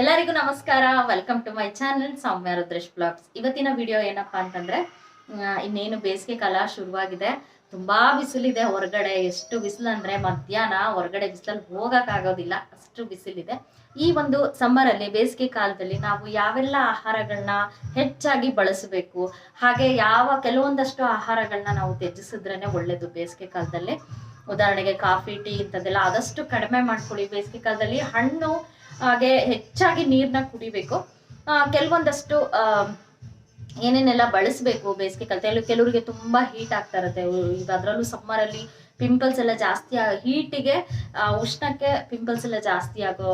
ಎಲ್ಲರಿಗೂ ನಮಸ್ಕಾರ. Welcome to my channel Soumya Rudresh vlogs ಇವತ್ತಿನ ವಿಡಿಯೋ ಏನಪ್ಪಾ ಅಂತಂದ್ರೆ ಇನ್ನೇನು ಬೇಸಿಗೆ ಕಾಲ ಶುರುವಾಗಿದೆ. ತುಂಬಾ ಬಿಸಿಲಿದೆ ಹೊರಗಡೆ. ಎಷ್ಟು ಬಿಸಿಲು ಅಂದ್ರೆ ಮಧ್ಯಾಹ್ನ ಹೊರಗಡೆ ಬಿಸಿಲಲ್ಲಿ ಹೋಗಕ್ ಆಗೋದಿಲ್ಲ. ಅಷ್ಟು ಬಿಸಿಲಿದೆ. ಈ ಒಂದು ಸಮ್ಮರ್ ಅಲ್ಲಿ, ಬೇಸಿಗೆ ಕಾಲದಲ್ಲಿ ನಾವು ಯಾವೆಲ್ಲ ಆಹಾರಗಳನ್ನ ಹೆಚ್ಚಾಗಿ ಬಳಸಬೇಕು, ಹಾಗೆ ಯಾವ ಕೆಲವೊಂದಷ್ಟು ಆಹಾರಗಳನ್ನ ನಾವು ತ್ಯಜಿಸಿದ್ರೇನೆ ಒಳ್ಳೇದು ಬೇಸಿಗೆ ಕಾಲದಲ್ಲಿ. ಉದಾಹರಣೆಗೆ ಕಾಫಿ, ಟೀ ಇಂಥದ್ದೆಲ್ಲ ಆದಷ್ಟು ಕಡಿಮೆ ಮಾಡ್ಕೊಳ್ಳಿ. ಬೇಸಿಗೆ ಕಾಲದಲ್ಲಿ ಹಣ್ಣು ಹಾಗೆ ಹೆಚ್ಚಾಗಿ ನೀರ್ನ ಕುಡಿಬೇಕು. ಕೆಲವೊಂದಷ್ಟು ಏನೇನೆಲ್ಲ ಬಳಸಬೇಕು ಬೇಸಿಗೆ ಕಾಲದಲ್ಲಿ. ಕೆಲವರಿಗೆ ತುಂಬಾ ಹೀಟ್ ಆಗ್ತಾ ಇರುತ್ತೆ. ಈಗ ಅದರಲ್ಲೂ ಸಮ್ಮರ್ ಅಲ್ಲಿ ಪಿಂಪಲ್ಸ್ ಎಲ್ಲ ಜಾಸ್ತಿ ಹೀಟಿಗೆ ಉಷ್ಣಕ್ಕೆ ಪಿಂಪಲ್ಸ್ ಎಲ್ಲ ಜಾಸ್ತಿ ಆಗೋ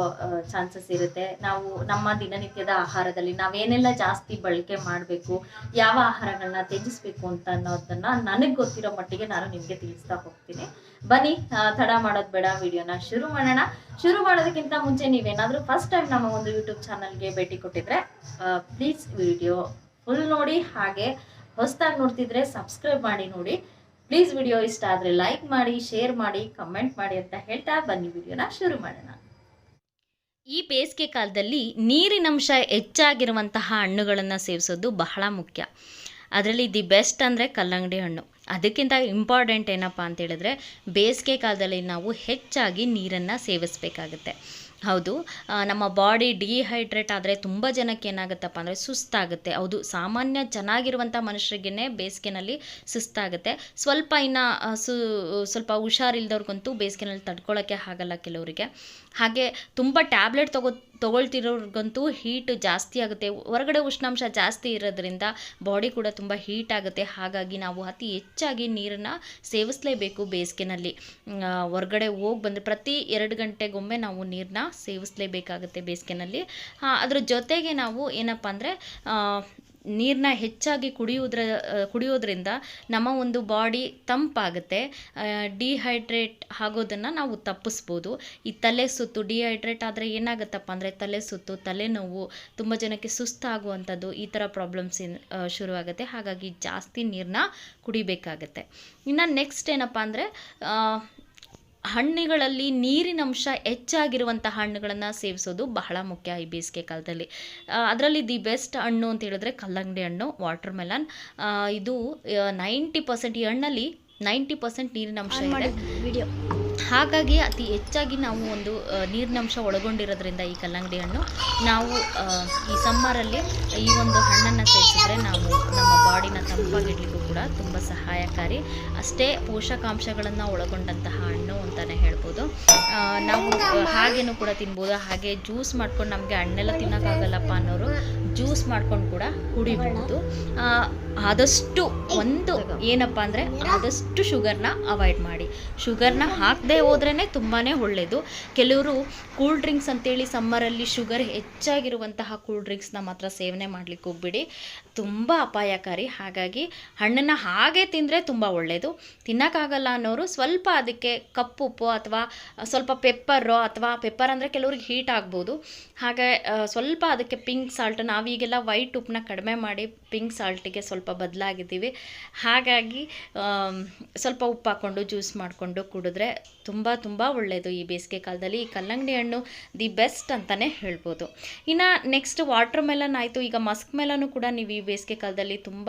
ಚಾನ್ಸಸ್ ಇರುತ್ತೆ. ನಾವು ನಮ್ಮ ದಿನನಿತ್ಯದ ಆಹಾರದಲ್ಲಿ ನಾವೇನೆಲ್ಲ ಜಾಸ್ತಿ ಬಳಕೆ ಮಾಡಬೇಕು, ಯಾವ ಆಹಾರಗಳನ್ನ ತ್ಯಜಿಸ್ಬೇಕು ಅಂತ ಅನ್ನೋದನ್ನ ನನಗೆ ಗೊತ್ತಿರೋ ಮಟ್ಟಿಗೆ ನಾನು ನಿಮ್ಗೆ ತಿಳಿಸ್ತಾ ಹೋಗ್ತೀನಿ. ಬನ್ನಿ ತಡ ಮಾಡೋದು ಬೇಡ, ವಿಡಿಯೋನ ಶುರು ಮಾಡೋಣ. ಶುರು ಮಾಡೋದಕ್ಕಿಂತ ಮುಂಚೆ ನೀವೇನಾದರೂ ಫಸ್ಟ್ ಟೈಮ್ ನಮ್ಮ ಒಂದು ಯೂಟ್ಯೂಬ್ ಚಾನಲ್ಗೆ ಭೇಟಿ ಕೊಟ್ಟಿದ್ರೆ ಪ್ಲೀಸ್ ವಿಡಿಯೋ ಫುಲ್ ನೋಡಿ, ಹಾಗೆ ಹೊಸದಾಗಿ ನೋಡ್ತಿದ್ರೆ ಸಬ್ಸ್ಕ್ರೈಬ್ ಮಾಡಿ ನೋಡಿ. ಪ್ಲೀಸ್ ವಿಡಿಯೋ ಇಷ್ಟ ಆದರೆ ಲೈಕ್ ಮಾಡಿ ಶೇರ್ ಮಾಡಿ ಕಮೆಂಟ್ ಮಾಡಿ ಅಂತ ಹೇಳ್ತಾ ಬನ್ನಿ. ವಿಡಿಯೋನ ಶುರು ಮಾಡೋಣ. ಈ ಬೇಸಿಗೆ ಕಾಲದಲ್ಲಿ ನೀರಿನಂಶ ಹೆಚ್ಚಾಗಿರುವಂತಹ ಹಣ್ಣುಗಳನ್ನು ಸೇವಿಸೋದು ಬಹಳ ಮುಖ್ಯ. ಅದರಲ್ಲಿ ದಿ ಬೆಸ್ಟ್ ಅಂದರೆ ಕಲ್ಲಂಗಡಿ ಹಣ್ಣು. ಅದಕ್ಕಿಂತ ಇಂಪಾರ್ಟೆಂಟ್ ಏನಪ್ಪ ಅಂತ ಹೇಳಿದ್ರೆ, ಬೇಸಿಗೆ ಕಾಲದಲ್ಲಿ ನಾವು ಹೆಚ್ಚಾಗಿ ನೀರನ್ನು ಸೇವಿಸಬೇಕಾಗುತ್ತೆ. ಹೌದು. ನಮ್ಮ ಬಾಡಿ ಡಿಹೈಡ್ರೇಟ್ ಆದರೆ ತುಂಬ ಜನಕ್ಕೆ ಏನಾಗುತ್ತಪ್ಪ ಅಂದರೆ ಸುಸ್ತಾಗುತ್ತೆ. ಹೌದು, ಸಾಮಾನ್ಯ ಚೆನ್ನಾಗಿರುವಂಥ ಮನುಷ್ಯರಿಗೇ ಬೇಸಿಗೆನಲ್ಲಿ ಸುಸ್ತಾಗುತ್ತೆ. ಸ್ವಲ್ಪ ಇನ್ನು ಸು, ಸ್ವಲ್ಪ ಹುಷಾರಿಲ್ದವ್ರಿಗಂತೂ ಬೇಸಿಗೆನಲ್ಲಿ ತಡ್ಕೊಳ್ಳೋಕ್ಕೆ ಆಗಲ್ಲ ಕೆಲವರಿಗೆ. ಹಾಗೆ ತುಂಬ ಟ್ಯಾಬ್ಲೆಟ್ ತಗೋ ತೊಗೊಳ್ತಿರೋರ್ಗಂತೂ ಹೀಟ್ ಜಾಸ್ತಿ ಆಗುತ್ತೆ. ಹೊರಗಡೆ ಉಷ್ಣಾಂಶ ಜಾಸ್ತಿ ಇರೋದ್ರಿಂದ ಬಾಡಿ ಕೂಡ ತುಂಬ ಹೀಟ್ ಆಗುತ್ತೆ. ಹಾಗಾಗಿ ನಾವು ಅತಿ ಹೆಚ್ಚಾಗಿ ನೀರನ್ನು ಸೇವಿಸಲೇಬೇಕು ಬೇಸಿಗೆನಲ್ಲಿ. ಹೊರಗಡೆ ಹೋಗಿ ಬಂದರೆ ಪ್ರತಿ ಎರಡು ಗಂಟೆಗೊಮ್ಮೆ ನಾವು ನೀರನ್ನ ಸೇವಿಸಲೇಬೇಕಾಗುತ್ತೆ ಬೇಸಿಗೆನಲ್ಲಿ. ಅದ್ರ ಜೊತೆಗೆ ನಾವು ಏನಪ್ಪ ಅಂದರೆ ನೀರನ್ನ ಹೆಚ್ಚಾಗಿ ಕುಡಿಯುವುದ್ರ ಕುಡಿಯೋದ್ರಿಂದ ನಮ್ಮ ಒಂದು ಬಾಡಿ ತಂಪಾಗುತ್ತೆ. ಡಿಹೈಡ್ರೇಟ್ ಆಗೋದನ್ನು ನಾವು ತಪ್ಪಿಸ್ಬೋದು. ಈ ತಲೆ ಸುತ್ತು, ಡಿಹೈಡ್ರೇಟ್ ಆದರೆ ಏನಾಗುತ್ತಪ್ಪ ಅಂದರೆ ತಲೆ ಸುತ್ತು, ತಲೆನೋವು, ತುಂಬ ಜನಕ್ಕೆ ಸುಸ್ತಾಗುವಂಥದ್ದು ಈ ಥರ ಪ್ರಾಬ್ಲಮ್ಸ್ ಶುರುವಾಗುತ್ತೆ. ಹಾಗಾಗಿ ಜಾಸ್ತಿ ನೀರನ್ನ ಕುಡಿಬೇಕಾಗತ್ತೆ. ಇನ್ನು ನೆಕ್ಸ್ಟ್ ಏನಪ್ಪ ಅಂದರೆ ಹಣ್ಣುಗಳಲ್ಲಿ ನೀರಿನಂಶ ಹೆಚ್ಚಾಗಿರುವಂಥ ಹಣ್ಣುಗಳನ್ನು ಸೇವಿಸೋದು ಬಹಳ ಮುಖ್ಯ ಈ ಬೇಸಿಗೆ ಕಾಲದಲ್ಲಿ. ಅದರಲ್ಲಿ ದಿ ಬೆಸ್ಟ್ ಹಣ್ಣು ಅಂತ ಹೇಳಿದ್ರೆ ಕಲ್ಲಂಗಡಿ ಹಣ್ಣು ವಾಟರ್ ಮೆಲನ್ ಇದು ನೈಂಟಿ ಪರ್ಸೆಂಟ್ ಈ ಹಣ್ಣಲ್ಲಿ ನೈಂಟಿ ಪರ್ಸೆಂಟ್ ನೀರಿನಂಶ ಇದೆ. ಹಾಗಾಗಿ ಅತಿ ಹೆಚ್ಚಾಗಿ ನಾವು ಒಂದು ನೀರಿನಂಶ ಒಳಗೊಂಡಿರೋದ್ರಿಂದ ಈ ಕಲ್ಲಂಗಡಿ ಹಣ್ಣು. ನಾವು ಈ ಸಮ್ಮರಲ್ಲಿ ಈ ಒಂದು ಹಣ್ಣನ್ನು ಸೇವಿಸಿದ್ರೆ ನಾವು ನಮ್ಮ ಬಾಡಿನ ತಂಪಾಗಿಡ್ಲಿಕ್ಕೂ ಕೂಡ ತುಂಬ ಸಹಾಯಕಾರಿ. ಅಷ್ಟೇ ಪೋಷಕಾಂಶಗಳನ್ನು ಒಳಗೊಂಡಂತಹ ಹಣ್ಣು ಅಂತಲೇ ಹೇಳ್ಬೋದು. ನಾವು ಹಾಗೇನು ಕೂಡ ತಿನ್ಬೋದು. ಹಾಗೆ ಜ್ಯೂಸ್ ಮಾಡ್ಕೊಂಡು ನಮಗೆ ಹಣ್ಣೆಲ್ಲ ತಿನ್ನೋಕ್ಕಾಗಲ್ಲಪ್ಪ ಅನ್ನೋರು ಜ್ಯೂಸ್ ಮಾಡ್ಕೊಂಡು ಕೂಡ ಕುಡಿಬಹುದು. ಆದಷ್ಟು ಒಂದು ಏನಪ್ಪ ಅಂದರೆ ಆದಷ್ಟು ಶುಗರ್ನ ಅವಾಯ್ಡ್ ಮಾಡಿ. ಶುಗರ್ನ ಹಾಕದೇ ಹೋದ್ರೇ ತುಂಬಾ ಒಳ್ಳೆಯದು ಕೆಲವರು ಕೂಲ್ ಡ್ರಿಂಕ್ಸ್ ಅಂತೇಳಿ ಸಮ್ಮರಲ್ಲಿ ಶುಗರ್ ಹೆಚ್ಚಾಗಿರುವಂತಹ ಕೂಲ್ ಡ್ರಿಂಕ್ಸ್ನ ಮಾತ್ರ ಸೇವನೆ ಮಾಡ್ಲಿಕ್ಕೆ ಹೋಗ್ಬಿಡಿ. ತುಂಬ ಅಪಾಯಕಾರಿ. ಹಾಗಾಗಿ ಹಣ್ಣನ್ನು ಹಾಗೆ ತಿಂದರೆ ತುಂಬ ಒಳ್ಳೆಯದು ತಿನ್ನೋಕ್ಕಾಗಲ್ಲ ಅನ್ನೋರು ಸ್ವಲ್ಪ ಅದಕ್ಕೆ ಕಪ್ಪು ಉಪ್ಪು ಅಥವಾ ಸ್ವಲ್ಪ ಪೆಪ್ಪರು ಅಥವಾ ಪೆಪ್ಪರ್ ಅಂದರೆ ಕೆಲವ್ರಿಗೆ ಹೀಟ್ ಆಗ್ಬೋದು. ಹಾಗೆ ಸ್ವಲ್ಪ ಅದಕ್ಕೆ ಪಿಂಕ್ ಸಾಲ್ಟ್, ನಾವೀಗೆಲ್ಲ ವೈಟ್ ಉಪ್ಪನ್ನ ಕಡಿಮೆ ಮಾಡಿ ಪಿಂಕ್ ಸಾಲ್ಟಿಗೆ ಸ್ವಲ್ಪ ಬದಲಾಗಿದ್ದೀವಿ. ಹಾಗಾಗಿ ಸ್ವಲ್ಪ ಉಪ್ಪು ಹಾಕ್ಕೊಂಡು ಜ್ಯೂಸ್ ಮಾಡಿಕೊಂಡು ಕುಡಿದ್ರೆ ತುಂಬ ತುಂಬ ಒಳ್ಳೆಯದು ಈ ಬೇಸಿಗೆ ಕಾಲದಲ್ಲಿ. ಈ ಕಲ್ಲಂಗಡಿ ಹಣ್ಣು ದಿ ಬೆಸ್ಟ್ ಅಂತಲೇ ಹೇಳ್ಬೋದು. ಇನ್ನು ನೆಕ್ಸ್ಟ್ ವಾಟರ್ ಮೆಲನ್ ಆಯಿತು. ಈಗ ಮಸ್ಕ್ ಮೆಲನು ಕೂಡ ನೀವು ಈ ಬೇಸಿಗೆ ಕಾಲದಲ್ಲಿ ತುಂಬ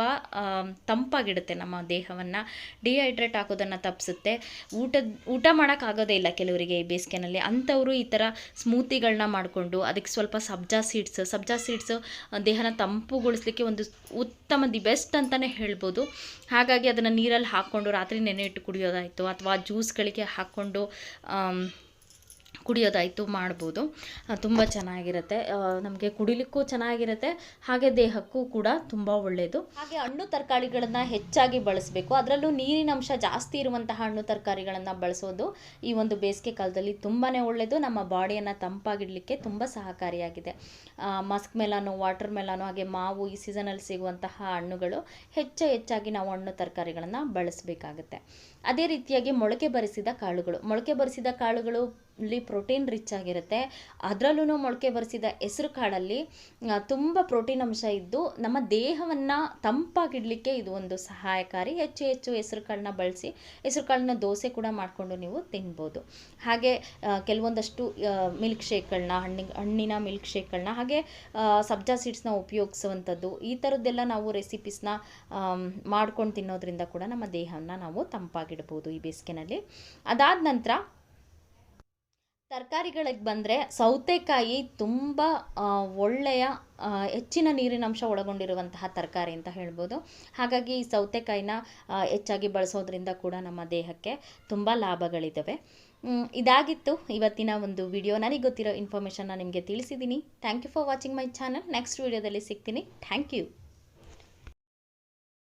ತಂಪಾಗಿಡುತ್ತೆ ನಮ್ಮ ದೇಹವನ್ನು. ಡಿಹೈಡ್ರೇಟ್ ಹಾಕೋದನ್ನು ತಪ್ಪಿಸುತ್ತೆ. ಊಟದ, ಊಟ ಮಾಡೋಕ್ಕಾಗೋದೇ ಇಲ್ಲ ಕೆಲವರಿಗೆ ಈ ಬೇಸಿಗೆನಲ್ಲಿ. ಅಂಥವರು ಈ ಥರ ಸ್ಮೂತಿಗಳನ್ನ ಮಾಡಿಕೊಂಡು ಅದಕ್ಕೆ ಸ್ವಲ್ಪ ಸಬ್ಜಾ ಸೀಡ್ಸ್ ಸಬ್ಜಾ ಸೀಡ್ಸ್ ದೇಹನ ತಂಪುಗೊಳಿಸ್ಲಿಕ್ಕೆ ಒಂದು ಉತ್ತಮ, ದಿ ಬೆಸ್ಟ್ ಅಂತಲೇ ಹೇಳ್ಬೋದು. ಹಾಗಾಗಿ ಅದನ್ನು ನೀರಲ್ಲಿ ಹಾಕ್ಕೊಂಡು ರಾತ್ರಿ ನೆನೆ ಇಟ್ಟು ಕುಡಿಯೋದಾಯಿತು ಅಥವಾ ಜ್ಯೂಸ್ಗಳಿಗೆ ಹಾಕ್ಕೊಂಡು ಕುಡಿಯೋದಾಯಿತು ಮಾಡ್ಬೋದು. ತುಂಬ ಚೆನ್ನಾಗಿರುತ್ತೆ. ನಮಗೆ ಕುಡಿಲಿಕ್ಕೂ ಚೆನ್ನಾಗಿರುತ್ತೆ. ಹಾಗೆ ದೇಹಕ್ಕೂ ಕೂಡ ತುಂಬ ಒಳ್ಳೆಯದು ಹಾಗೆ ಹಣ್ಣು ತರಕಾರಿಗಳನ್ನು ಹೆಚ್ಚಾಗಿ ಬಳಸಬೇಕು. ಅದರಲ್ಲೂ ನೀರಿನಂಶ ಜಾಸ್ತಿ ಇರುವಂತಹ ಹಣ್ಣು ತರಕಾರಿಗಳನ್ನು ಬಳಸೋದು ಈ ಒಂದು ಬೇಸಿಗೆ ಕಾಲದಲ್ಲಿ ತುಂಬಾ ಒಳ್ಳೆಯದು ನಮ್ಮ ಬಾಡಿಯನ್ನು ತಂಪಾಗಿಡಲಿಕ್ಕೆ ತುಂಬ ಸಹಕಾರಿಯಾಗಿದೆ. ಮಸ್ಕ್ ಮೆಲಾನು, ವಾಟರ್ ಮೆಲಾನು, ಹಾಗೆ ಮಾವು ಈ ಸೀಸನಲ್ಲಿ ಸಿಗುವಂತಹ ಹಣ್ಣುಗಳು ಹೆಚ್ಚು ಹೆಚ್ಚಾಗಿ ನಾವು ಹಣ್ಣು ತರಕಾರಿಗಳನ್ನು ಬಳಸಬೇಕಾಗುತ್ತೆ. ಅದೇ ರೀತಿಯಾಗಿ ಮೊಳಕೆ ಬರಿಸಿದ ಕಾಳುಗಳು. ಮೊಳಕೆ ಬರಿಸಿದ ಕಾಳುಗಳು ಅಲ್ಲಿ ಪ್ರೋಟೀನ್ ರಿಚ್ ಆಗಿರುತ್ತೆ. ಅದರಲ್ಲೂ ಮೊಳಕೆ ಬರೆಸಿದ ಹೆಸರು ಕಾಳಲ್ಲಿ ತುಂಬ ಪ್ರೋಟೀನ್ ಅಂಶ ಇದ್ದು, ನಮ್ಮ ದೇಹವನ್ನು ತಂಪಾಗಿಡಲಿಕ್ಕೆ ಇದು ಒಂದು ಸಹಾಯಕಾರಿ. ಹೆಚ್ಚು ಹೆಚ್ಚು ಹೆಸರು ಕಾಳನ್ನ ಬಳಸಿ, ಹೆಸರು ಕಾಳನ್ನ ದೋಸೆ ಕೂಡ ಮಾಡಿಕೊಂಡು ನೀವು ತಿನ್ಬೋದು. ಹಾಗೆ ಕೆಲವೊಂದಷ್ಟು ಮಿಲ್ಕ್ ಶೇಕ್ಗಳನ್ನ ಹಣ್ಣಿನ ಹಣ್ಣಿನ ಮಿಲ್ಕ್ ಶೇಕ್ಗಳನ್ನ ಹಾಗೆ ಸಬ್ಜಾ ಸೀಡ್ಸ್ನ ಉಪಯೋಗಿಸುವಂಥದ್ದು, ಈ ಥರದ್ದೆಲ್ಲ ನಾವು ರೆಸಿಪೀಸ್ನ ಮಾಡ್ಕೊಂಡು ತಿನ್ನೋದ್ರಿಂದ ಕೂಡ ನಮ್ಮ ದೇಹವನ್ನು ನಾವು ತಂಪಾಗಿಡ್ಬೋದು ಈ ಬೇಸಿಗೆನಲ್ಲಿ. ಅದಾದ ನಂತರ ತರಕಾರಿಗಳಿಗೆ ಬಂದರೆ ಸೌತೆಕಾಯಿ ತುಂಬ ಒಳ್ಳೆಯ ಹೆಚ್ಚಿನ ನೀರಿನಂಶ ಒಳಗೊಂಡಿರುವಂತಹ ತರಕಾರಿ ಅಂತ ಹೇಳ್ಬೋದು. ಹಾಗಾಗಿ ಈ ಸೌತೆಕಾಯಿನ ಹೆಚ್ಚಾಗಿ ಬಳಸೋದ್ರಿಂದ ಕೂಡ ನಮ್ಮ ದೇಹಕ್ಕೆ ತುಂಬ ಲಾಭಗಳಿದ್ದಾವೆ. ಇದಾಗಿತ್ತು ಇವತ್ತಿನ ಒಂದು ವಿಡಿಯೋ. ನನಗೆ ಗೊತ್ತಿರೋ ಇನ್ಫಾರ್ಮೇಷನ್ನ ನಿಮಗೆ ತಿಳಿಸಿದ್ದೀನಿ thank you for watching my channel next ವಿಡಿಯೋದಲ್ಲಿ ಸಿಗ್ತೀನಿ. Thank you